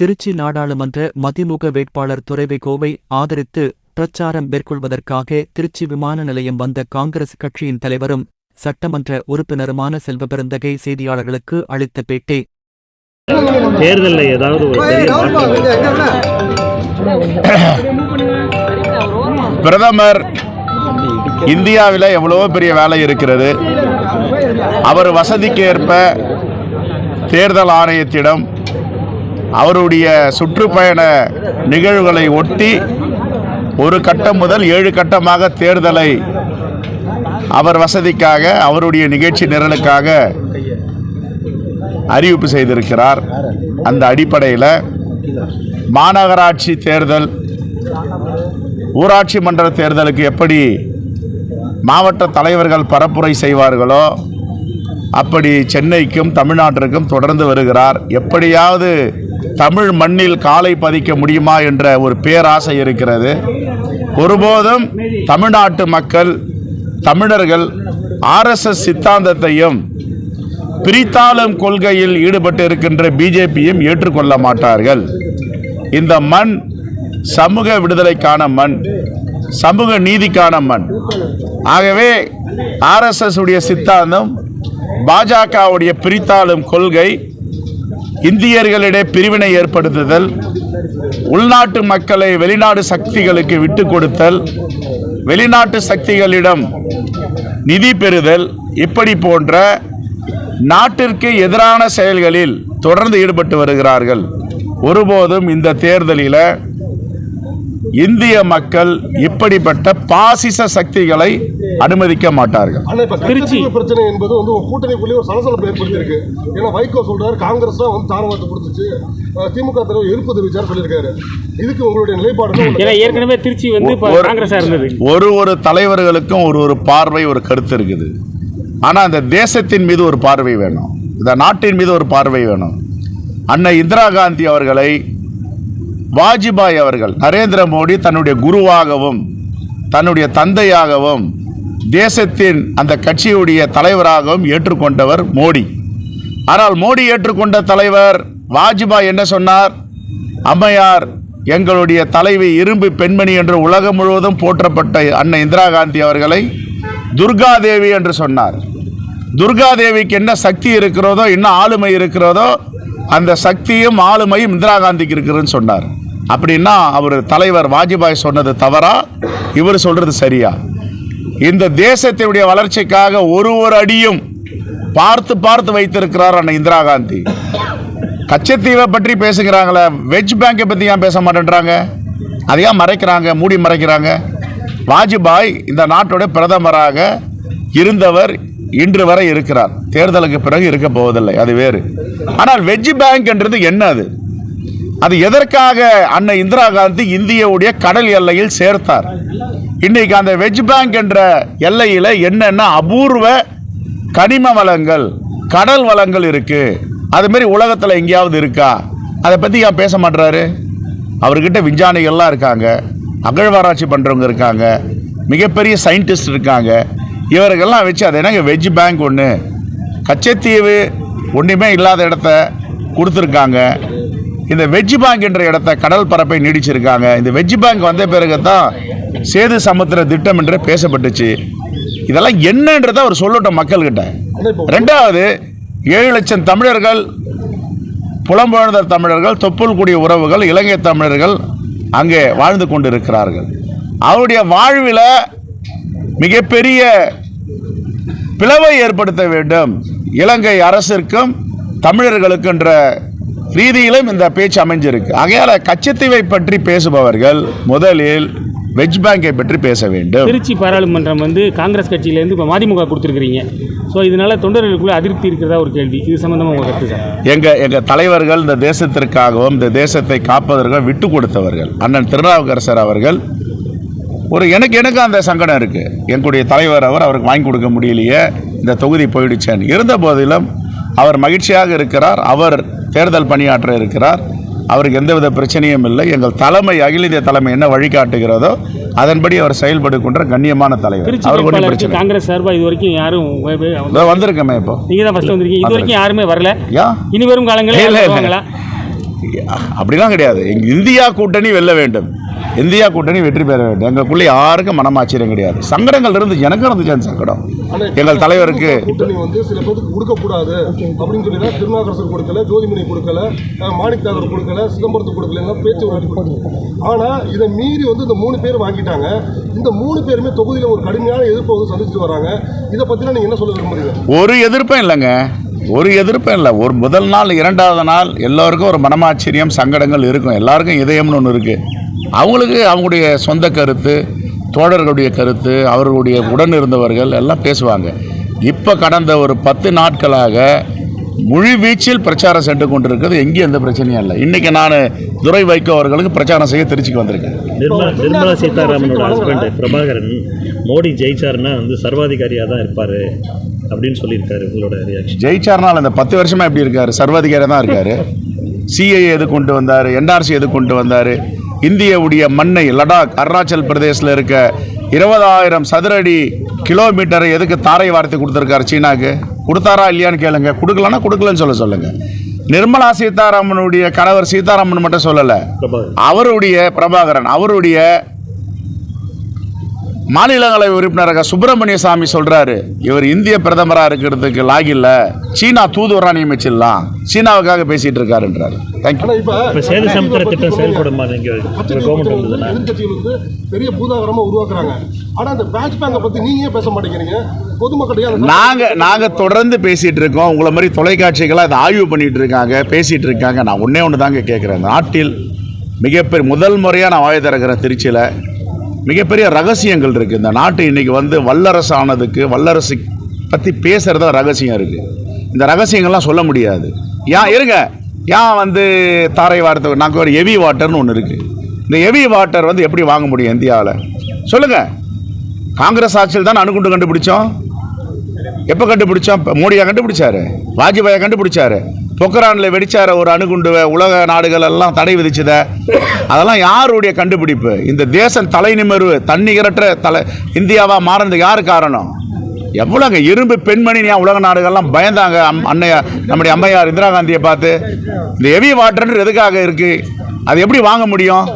திருச்சி நாடாளுமன்ற மதிமுக வேட்பாளர் துரைவைகோவை ஆதரித்து பிரச்சாரம் மேற்கொள்வதற்காக திருச்சி விமான நிலையம் வந்த காங்கிரஸ் கட்சியின் தலைவரும் சட்டமன்ற உறுப்பினருமான செல்வபெருந்தகை செய்தியாளர்களுக்கு அளித்த பேட்டி. தேர்தலில் ஏதாவது பிரதமர் இந்தியாவில் எவ்வளவோ பெரிய வேலை இருக்கிறது. அவர் வசதிக்கு ஏற்ப தேர்தல் ஆணையத்திடம் அவருடைய சுற்றுப்பயண நிகழ்வுகளை ஒட்டி ஒரு கட்டம் முதல் ஏழு கட்டமாக தேர்தலை அவர் வசதிக்காக அவருடைய நிகழ்ச்சி நிரலுக்காக அறிவிப்பு செய்திருக்கிறார். அந்த அடிப்படையில் மாநகராட்சி தேர்தல் ஊராட்சி மன்ற தேர்தலுக்கு எப்படி மாவட்ட தலைவர்கள் பரப்புரை செய்வார்களோ அப்படி சென்னைக்கும் தமிழ்நாட்டிற்கும் தொடர்ந்து வருகிறார். எப்படியாவது தமிழ் மண்ணில் காலை பதிக்க முடியுமா என்ற ஒரு பேராசை இருக்கிறது. ஒருபோதும் தமிழ்நாட்டு மக்கள் தமிழர்கள் ஆர்எஸ்எஸ் சித்தாந்தத்தையும் பிரித்தாளும் கொள்கையில் ஈடுபட்டு இருக்கின்ற பிஜேபியும் ஏற்றுக்கொள்ள மாட்டார்கள். இந்த மண் சமூக விடுதலைக்கான மண் சமூக நீதிக்கான மண். ஆகவே ஆர்எஸ்எஸ் உடைய சித்தாந்தம் பாஜகவுடைய பிரித்தாளும் கொள்கை இந்தியர்களிடையே பிரிவினை ஏற்படுத்துதல் உள்நாட்டு மக்களை வெளிநாடு சக்திகளுக்கு விட்டு கொடுத்தல் வெளிநாட்டு சக்திகளிடம் நிதி பெறுதல் இப்படி போன்ற நாட்டிற்கு எதிரான செயல்களில் தொடர்ந்து ஈடுபட்டு வருகிறார்கள். ஒருபோதும் இந்த தேர்தலில் இந்திய மக்கள் இப்படிப்பட்ட பாசிச சக்திகளை அனுமதிக்க மாட்டார்கள். கச்சத்தீவு பிரச்சனை என்பது வந்து ஒரு கூட்டணிக்குள்ளேயே ஒரு சலசலப்பு ஏற்படுத்தியிருக்கு. ஏன்னா வைகோ சொல்றாரு காங்கிரஸ் தான் வந்து தாரவாத்து கொடுத்துச்சு. திமுக தலைவர் எதிர்ப்பு தெரிவிச்சார் சொல்லியிருக்காரு. இதுக்கு உங்களுடைய நிலைப்பாடு என்ன? ஏன்னா ஏற்கனவே திருச்சி வந்து காங்கிரஸா இருந்தது. ஒரு ஒரு தலைவர்களுக்கும் ஒரு ஒரு பார்வை ஒரு கருத்து இருக்குது. ஆனால் அந்த தேசத்தின் மீது ஒரு பார்வை வேணும். இந்த நாட்டின் மீது ஒரு பார்வை வேணும். அன்னை இந்திரா காந்தி அவர்களை வாஜ்பாய் அவர்கள் நரேந்திர மோடி தன்னுடைய குருவாகவும் தன்னுடைய தந்தையாகவும் தேசத்தின் அந்த கட்சியுடைய தலைவராகவும் ஏற்றுக்கொண்டவர் மோடி. ஆனால் மோடி ஏற்றுக்கொண்ட தலைவர் வாஜ்பாய் என்ன சொன்னார்? அம்மையார் எங்களுடைய தலைவி இரும்பு பெண்மணி என்று உலகம் முழுவதும் போற்றப்பட்ட அன்னை இந்திரா காந்தி அவர்களை துர்காதேவி என்று சொன்னார். துர்காதேவிக்கு என்ன சக்தி இருக்கிறதோ என்ன ஆளுமை இருக்கிறதோ அந்த சக்தியும் ஆளுமையும் இந்திரா காந்திக்கு இருக்குதுன்னு சொன்னார். அப்படின்னா அவர் தலைவர் வாஜ்பாய் சொன்னது தவறா? இவர் சொல்றது சரியா? இந்த தேசத்தினுடைய வளர்ச்சிக்காக ஒரு ஒரு அடியும் பார்த்து பார்த்து வைத்திருக்கிறார் அண்ணன் இந்திரா காந்தி. கச்சத்தீவை பற்றி பேசுகிறாங்களே வெஜ் பேங்கை பற்றி ஏன் பேச மாட்டேன்றாங்க? அதை ஏன் மறைக்கிறாங்க? மூடி மறைக்கிறாங்க? வாஜ்பாய் இந்த நாட்டோட பிரதமராக இருந்தவர் இன்று வரை இருக்கிறார். தேர்தலுக்கு பிறகு இருக்க போவதில்லை அது வேறு. ஆனால் வெஜ் பேங்க்ன்றது என்ன அது? அது எதற்காக அன்னை இந்திரா காந்தி இந்தியாவுடைய கடல் எல்லையில் சேர்த்தார்? இன்னைக்கு அந்த வெஜ் பேங்க் என்ற எல்லையில் என்னென்ன அபூர்வ கனிம வளங்கள் கடல் வளங்கள் இருக்குது அதுமாரி உலகத்தில் எங்கேயாவது இருக்கா? அதை பற்றி ஏன் பேச மாட்றாரு? அவர்கிட்ட விஞ்ஞானிகள்லாம் இருக்காங்க அகழ்வாராய்ச்சி பண்ணுறவங்க இருக்காங்க மிகப்பெரிய சயின்டிஸ்ட் இருக்காங்க. இவர்கள்லாம் வச்சு அது என்னங்க வெஜ் பேங்க் ஒன்று கச்சத்தீவு ஒன்றுமே இல்லாத இடத்த கொடுத்துருக்காங்க. இந்த வெஜ் பேங்க் என்ற இடத்த கடல் பரப்பை நீடிச்சிருக்காங்க. இந்த வெஜ் பேங்க் வந்த பிறகு தான் சேது சமுத்திர திட்டம் என்று பேசப்பட்டுச்சு. இதெல்லாம் என்னன்றதை அவர் சொல்லட்டும் மக்கள்கிட்ட. ரெண்டாவது ஏழு லட்சம் தமிழர்கள் புலம்பெயர்ந்த தமிழர்கள் தொப்புள் கூடிய உறவுகள் இலங்கை தமிழர்கள் அங்கே வாழ்ந்து கொண்டிருக்கிறார்கள். அவருடைய வாழ்வில் மிகப்பெரிய பிளவை ஏற்படுத்த வேண்டும். இலங்கை அரசிற்கும் தமிழர்களுக்குன்ற ரீதியிலும் இந்த பேச்சு அமைஞ்சிருக்கு. ஆகையால கச்சத்தீவை பற்றி பேசுபவர்கள் முதலில் வெஜ் பேங்கை பற்றி பேச வேண்டும். திருச்சி பாராளுமன்றம் வந்து காங்கிரஸ் கட்சியிலேருந்து இப்போ மதிமுக கொடுத்துருக்கிறீங்க. ஸோ இதனால தொண்டர்களுக்குள்ள அதிருப்தி இருக்கிறதா ஒரு கேள்வி. இது சம்பந்தமா உங்க கருத்து சார். எங்க எங்க தலைவர்கள் இந்த தேசத்திற்காகவும் இந்த தேசத்தை காப்பதற்காக விட்டு கொடுத்தவர்கள். அண்ணன் திருநாவுக்கரசர் அவர்கள் ஒரு எனக்கு எனக்கு அந்த சங்கடம் இருக்கு. எங்களுடைய தலைவர் அவர் அவருக்கு வாங்கி கொடுக்க முடியலையே இந்த தொகுதி போயிடுச்சேன்னு. இருந்த போதிலும் அவர் மகிழ்ச்சியாக இருக்கிறார். அவர் தேர்தல் பணியாற்ற இருக்கிறார். அவருக்கு எந்தவித பிரச்சனையும் இல்லை. எங்கள் தலைமை அகில இந்திய தலைமை என்ன வழிகாட்டுகிறதோ அதன்படி அவர் செயல்படுகின்ற கண்ணியமான தலைவர். அவருக்கு ஒன்றும் பிரச்சனை காங்கிரஸ் சார்பாக இது வரைக்கும் யாரும் வந்திருக்கமே இப்போ. நீங்க தான் ஃபர்ஸ்ட் வந்திருக்கீங்க. இது வரைக்கும் யாருமே வரல. யா? இனி வரும் காலங்களில் இல்ல, இல்ல. வருவாங்களா? அப்படிலாம் கிடையாது. இந்தியா கூட்டணி வெல்ல வேண்டும். இந்தியா கூட்டணி வெற்றி பெற வேண்டும். எங்களுக்குள்ள யாருக்கும் மனமாச்சரியம் கிடையாது. சங்கடங்கள் இருந்து எனக்கு இருந்துச்சு அந்த சங்கடம். எங்கள் தலைவருக்கு கூட்டணி வந்து சில பேருக்கு கொடுக்க கூடாது அப்படின்னு சொல்லி திருநாகரசர் கொடுக்கல ஜோதிமணி கொடுக்கல மாணிக் தாகூர் கொடுக்கல சிதம்பரத்துக்கு கொடுக்கல பேச்சு வழக்கு ஆனா இதை மீறி வந்து இந்த மூணு பேர் வாங்கிட்டாங்க. இந்த மூணு பேருமே தொகுதியில ஒரு கடுமையான எதிர்ப்பை வந்து சந்திச்சுட்டு வராங்க. இதை பத்தினா நீங்க என்ன சொல்ல விரும்புறீங்க? ஒரு எதிர்ப்பும் இல்லைங்க. ஒரு எதிர்ப்பும் இல்லை. ஒரு முதல் நாள் இரண்டாவது நாள் எல்லோருக்கும் ஒரு மனமாச்சரியம் சங்கடங்கள் இருக்கும். எல்லாருக்கும் இதயம்னு ஒன்று இருக்குது அவங்களுக்கு அவங்களுடைய சொந்த கருத்து தோழர்களுடைய கருத்து அவர்களுடைய உடன் இருந்தவர்கள் எல்லாம் பேசுவாங்க. இப்போ கடந்த ஒரு பத்து நாட்களாக முழு வீச்சில் பிரச்சாரம் சென்று கொண்டிருக்கிறது. எங்கேயும் எந்த பிரச்சனையும் இல்லை. இன்றைக்கி நான் துரை வைகோ அவர்களுக்கு பிரச்சாரம் செய்ய திருச்சிக்கு வந்திருக்கேன். நிர்மலா நிர்மலா சீதாராமனோட ஹஸ்பண்ட் பிரபாகரன் மோடி ஜெயிச்சாருன்னா வந்து சர்வாதிகாரியாக தான் இருப்பார் அப்படின்னு சொல்லியிருக்காரு உங்களோட ரியாக்ஷன் ஜெயிச்சார்னால் இந்த பத்து வருஷமா எப்படி இருக்காரு? சர்வாதிகாரி தான் இருக்காரு. சிஐஏ எது கொண்டு வந்தார்? என்ஆர்சி எது கொண்டு வந்தார்? இந்தியவுடைய மண்ணை லடாக் அருணாச்சல் பிரதேசில் இருக்க இருபதாயிரம் சதுரடி கிலோமீட்டரை எதுக்கு தாரை வார்த்தை கொடுத்துருக்காரு சீனாக்கு? கொடுத்தாரா இல்லையான்னு கேளுங்க. கொடுக்கலன்னா கொடுக்கலன்னு சொல்ல சொல்லுங்க. நிர்மலா சீதாராமனுடைய கணவர் சீதாராமன் மட்டும் சொல்லலை. அவருடைய பிரபாகரன் அவருடைய மாநிலங்களவை உறுப்பினராக சுப்பிரமணிய சாமி சொல்றாரு இவர் இந்திய பிரதமரா இருக்கிறதுக்கு லாகில்ல சீனா தூதுவரா நியமிச்சிடலாம் சீனாவுக்காக பேசிட்டு இருக்காருன்றாரு. தேங்க்யூ இப்ப இப்போ சேது சமுத்திர திட்டம் செயல்படுமா நீங்கள் பெரிய பூதாகரமா உருவாக்குறாங்க. ஆனா அந்த பேட்ச் பேங்கை பத்தி நீங்க ஏன் பேச மாட்டேங்கிறீங்க? பொதுமக்கள் ஏன் அதை- நாங்க நாங்க தொடர்ந்து பேசிட்டு இருக்கோம். உங்களை மாதிரி தொலைக்காட்சிகளை அதை ஆய்வு பண்ணிட்டு இருக்காங்க பேசிட்டு இருக்காங்க. நான் ஒண்ணே ஒன்று தாங்க கேட்குறேன் நாட்டில் மிகப்பெரிய முதல் முறையாக நான் வாய் திறக்கிறேன் திருச்சியில். மிகப்பெரிய ரகசியங்கள் இருக்குது இந்த நாட்டு இன்னைக்கு வந்து வல்லரசு ஆனதுக்கு வல்லரசு பற்றி பேசுகிறது ரகசியம் இருக்குது இந்த ரகசியங்கள்லாம் சொல்ல முடியாது. ஏன் இருங்க. ஏன் வந்து தாரை வார்த்தை நாங்கள் ஒரு ஹெவி வாட்டர்னு ஒன்று இருக்குது இந்த ஹெவி வாட்டர் வந்து எப்படி வாங்க முடியும் இந்தியாவில்? சொல்லுங்கள் காங்கிரஸ் ஆட்சியில் தான் அணுகுண்டு கண்டுபிடிச்சோம். எப்போ கண்டுபிடிச்சோம்? மோடியாக கண்டுபிடிச்சாரு? வாஜ்பாயை கண்டுபிடிச்சாரு? பொக்ரானில் வெடிச்சார ஒரு அணுகுண்டு உலக நாடுகள் எல்லாம் தடை விதிச்சத. அதெல்லாம் யாருடைய கண்டுபிடிப்பு? இந்த தேசம் தலை நிமிர்வு தன்னிகரற்ற தலை இந்தியாவாக மாறினது யார் காரணம்? எவ்வளோங்க இரும்பு பெண்மணி ஏன் உலக நாடுகள்லாம் பயந்தாங்க? அம் அன்னையா நம்முடைய அம்மையார் இந்திரா காந்தியை பார்த்து இந்த ஹெவி வாட்டர்ன்றது எதுக்காக இருக்குது அது எப்படி வாங்க முடியும்?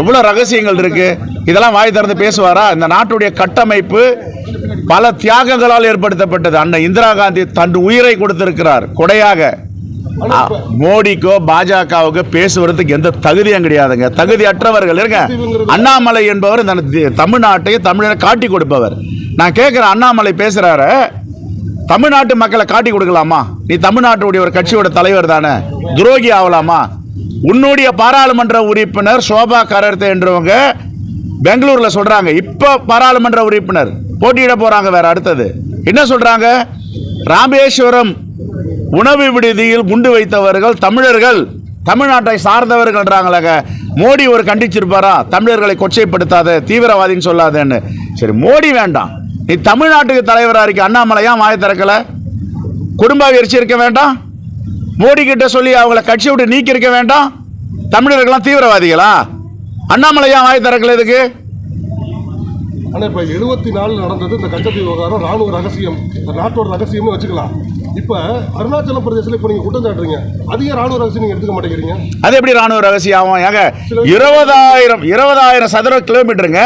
எவ்வளோ ரகசியங்கள் இருக்குது இதெல்லாம் வாய் திறந்து பேசுவாரா? இந்த நாட்டுடைய கட்டமைப்பு பல தியாகங்களால் ஏற்படுத்தப்பட்டது. அண்ணன் இந்திரா காந்தி தன் உயிரை கொடுத்திருக்கிறார் கொடையாக. மோடிக்கோ பாஜகவுக்கோ பேசுவதற்கு எந்த தகுதியும் கிடையாதுங்க. தகுதியற்றவர்கள் இருங்க. அண்ணாமலை என்பவர் தமிழ்நாட்டையும் தி- தமிழரை காட்டி கொடுப்பவர். நான் கேட்குற அண்ணாமலை பேசுறாரு தமிழ்நாட்டு மக்களை காட்டி கொடுக்கலாமா? நீ தமிழ்நாட்டுடைய ஒரு கட்சியோட தலைவர் தானே துரோகி ஆகலாமா உன்னுடைய பாராளுமன்ற உறுப்பினர் சோபா கரர்த்தே என்றவங்க பெங்களூர்ல சொல்றாங்க. இப்போ பாராளுமன்ற உறுப்பினர் போட்டியிட போறாங்க வேற அடுத்தது. என்ன சொல்றாங்க? ராமேஸ்வரம் உணவு விடுதியில் குண்டு வைத்தவர்கள் தமிழர்கள் தமிழ்நாட்டை சார்ந்தவர்கள்ன்றாங்களாங்க. மோடி ஒரு கண்டிச்சிருப்பாரா? தமிழர்களை கொச்சைப்படுத்தாத தீவிரவாதின்னு சொல்லாதேன்னு. சரி மோடி வேண்டாம். நீ தமிழ்நாட்டுக்கு தலைவராக இருக்க அண்ணாமலையா ஏன் திறக்கலை திறக்கல? குடும்ப அவிர்ச்சி இருக்க வேண்டாம்? மோடி கிட்ட சொல்லி அவங்கள கட்சி விட்டு நீக்கி இருக்க வேண்டாம்? தமிழர்கள்லாம் தீவிரவாதிகளா? அண்ணாமலையா வாய் திறக்கல இதுக்கு? ஆனா இப்ப எழுபத்தி நாலு நடந்தது இந்த கச்சத்தீவு விவகாரம். ராணுவ ரகசியம் இந்த நாட்டோட ரகசியம்னு வச்சுக்கலாம். இப்ப அருணாச்சல பிரதேசத்துல இப்ப நீங்க குற்றம் சாட்டுறீங்க. அதிக ராணுவ ரகசியம் நீங்க எடுத்துக்க மாட்டேங்கிறீங்க? அது எப்படி ராணுவ ரகசியம்? ஆகும் ஏங்க இருபதாயிரம் இருபதாயிரம் சதுர கிலோமீட்டருங்க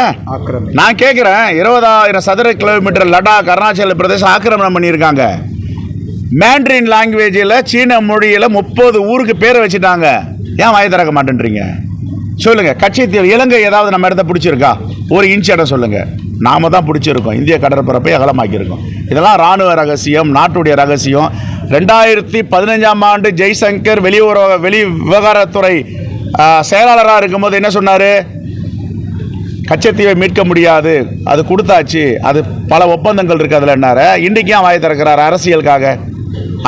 நான் கேட்குறேன் இருபதாயிரம் சதுர கிலோமீட்டர் லடாக் அருணாச்சல பிரதேசம் ஆக்கிரமணம் பண்ணியிருக்காங்க. மேண்ட்ரின் லாங்குவேஜில் சீன மொழியில் முப்பது ஊருக்கு பேரை வச்சுட்டாங்க. ஏன் வாய் திறக்க மாட்டேன்றீங்க? சொல்லுங்க கட்சித்தீவு இலங்கை ஏதாவது நம்ம இடத்த பிடிச்சிருக்கா? ஒரு இன்ச் இடம் சொல்லுங்க. நாம தான் பிடிச்சிருக்கோம். இந்திய கடற்பரப்பை அகலமாக்கியிருக்கோம். இதெல்லாம் ராணுவ ரகசியம் நாட்டுடைய ரகசியம். ரெண்டாயிரத்தி பதினஞ்சாம் ஆண்டு ஜெய்சங்கர் வெளியுறவு வெளி விவகாரத்துறை செயலாளராக இருக்கும்போது என்ன சொன்னார்? கச்சத்தீவை மீட்க முடியாது. அது கொடுத்தாச்சு. அது பல ஒப்பந்தங்கள் இருக்கு அதில் என்னார? இன்றைக்கு ஏன் வாய் திறக்கிறாரு அரசியலுக்காக?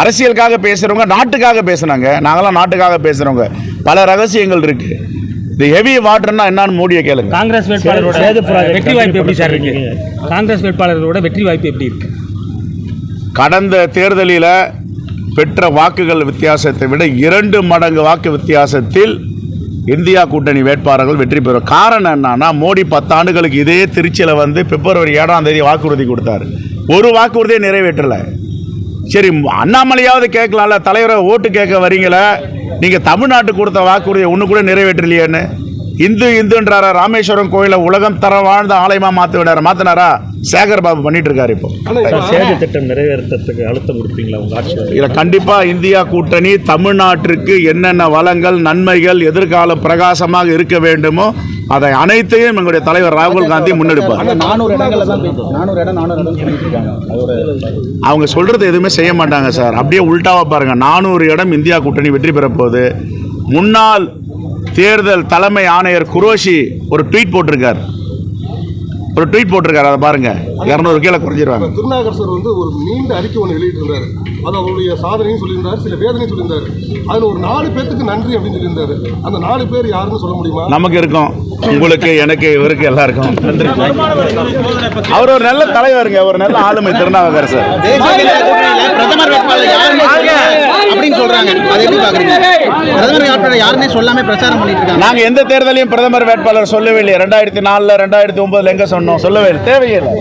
அரசியலுக்காக பேசுகிறவங்க நாட்டுக்காக பேசுனாங்க. நாங்களாம் நாட்டுக்காக பேசுகிறவங்க பல ரகசியங்கள் இருக்கு. இந்த ஹெவி வாட்டர்னா என்னன்னு மோடியை கேளுங்க. காங்கிரஸ் வேட்பாளரோட வெற்றி வாய்ப்பு எப்படி சார் இருக்கு? காங்கிரஸ் வேட்பாளரோட வெற்றி வாய்ப்பு எப்படி இருக்கு? கடந்த தேர்தலில் பெற்ற வாக்குகள் வித்தியாசத்தை விட இரண்டு மடங்கு வாக்கு வித்தியாசத்தில் இந்தியா கூட்டணி வேட்பாளர்கள் வெற்றி பெறும். காரணம் என்னன்னா மோடி பத்தாண்டுகளுக்கு இதே திருச்சியில் வந்து பிப்ரவரி ஏழாம் தேதி வாக்குறுதி கொடுத்தாரு. ஒரு வாக்குறுதியை நிறைவேற்றலை. சரி அண்ணாமலையாவது கேட்கலாம்ல தலைவரை ஓட்டு கேட்க வரீங்களே நீங்கள் தமிழ்நாட்டுக்கு கொடுத்த வாக்குறுதியை ஒன்று கூட நிறைவேற்றலையேன்னு? இந்து இந்துன்றாரா ராமேஸ்வரம் கோயிலை உலகம் தர வாழ்ந்த ஆலயமாக மாற்ற விடாரு மாற்றினாரா சேகர் பாபு பண்ணிட்டு இருக்காரு இப்போ. சேது திட்டம் நிறைவேற்றத்துக்கு அழுத்தம் கொடுப்பீங்களா உங்கள் ஆட்சி? இதில் கண்டிப்பாக இந்தியா கூட்டணி தமிழ்நாட்டிற்கு என்னென்ன வளங்கள் நன்மைகள் எதிர்காலம் பிரகாசமாக இருக்க வேண்டுமோ அதை அனைத்தையும் எங்களுடைய தலைவர் ராகுல் காந்தி முன்னெடுப்பார். அவங்க சொல்றது எதுவுமே செய்ய மாட்டாங்க சார். அப்படியே உல்டாவா பாருங்க. நானூறு இடம் இந்தியா கூட்டணி வெற்றி பெற போகுது முன்னாள் தேர்தல் தலைமை ஆணையர் குரோஷி ஒரு ட்வீட் போட்டிருக்கார். ஒரு ட்வீட் போட்டிருக்காரு அதை பாருங்க. இரநூறு கீழே குறைஞ்சிருவாங்க. திருநாகர் சார் வந்து ஒரு நீண்ட அறிக்கை ஒன்று வெளியிட்டிருந்தாரு. அது அவருடைய சாதனையும் சொல்லியிருந்தாரு சில வேதனையும் சொல்லியிருந்தாரு. அதில் ஒரு நாலு பேர்த்துக்கு நன்றி அப்படின்னு சொல்லியிருந்தாரு. அந்த நாலு பேர் யாருன்னு சொல்ல முடியுமா? நமக்கு இருக்கும். உங்களுக்கு எனக்கு இவருக்கு எல்லாருக்கும் நன்றி. அவர் ஒரு நல்ல தலைவருங்க. ஒரு நல்ல ஆளுமை திருநாவுக்கரசர். பிரதமர் வேட்பாளர் யாருமே அப்படின்னு சொல்றாங்க. அதை எப்படி பாக்குறீங்க பிரதமர் வேட்பாளர் யாருமே சொல்லாம பிரச்சாரம் பண்ணிட்டு இருக்காங்க. நாங்க எந்த தேர்தலையும் பிரதமர் வேட்பாளர் சொல்லவே இல்லையே ரெண்டாயிரத்தி நாலுல ரெண்டாயிரத்தி ஒன்பதுல எங்க சொன்னோம்? சொல்லவே இல்லை. தேவையில்லை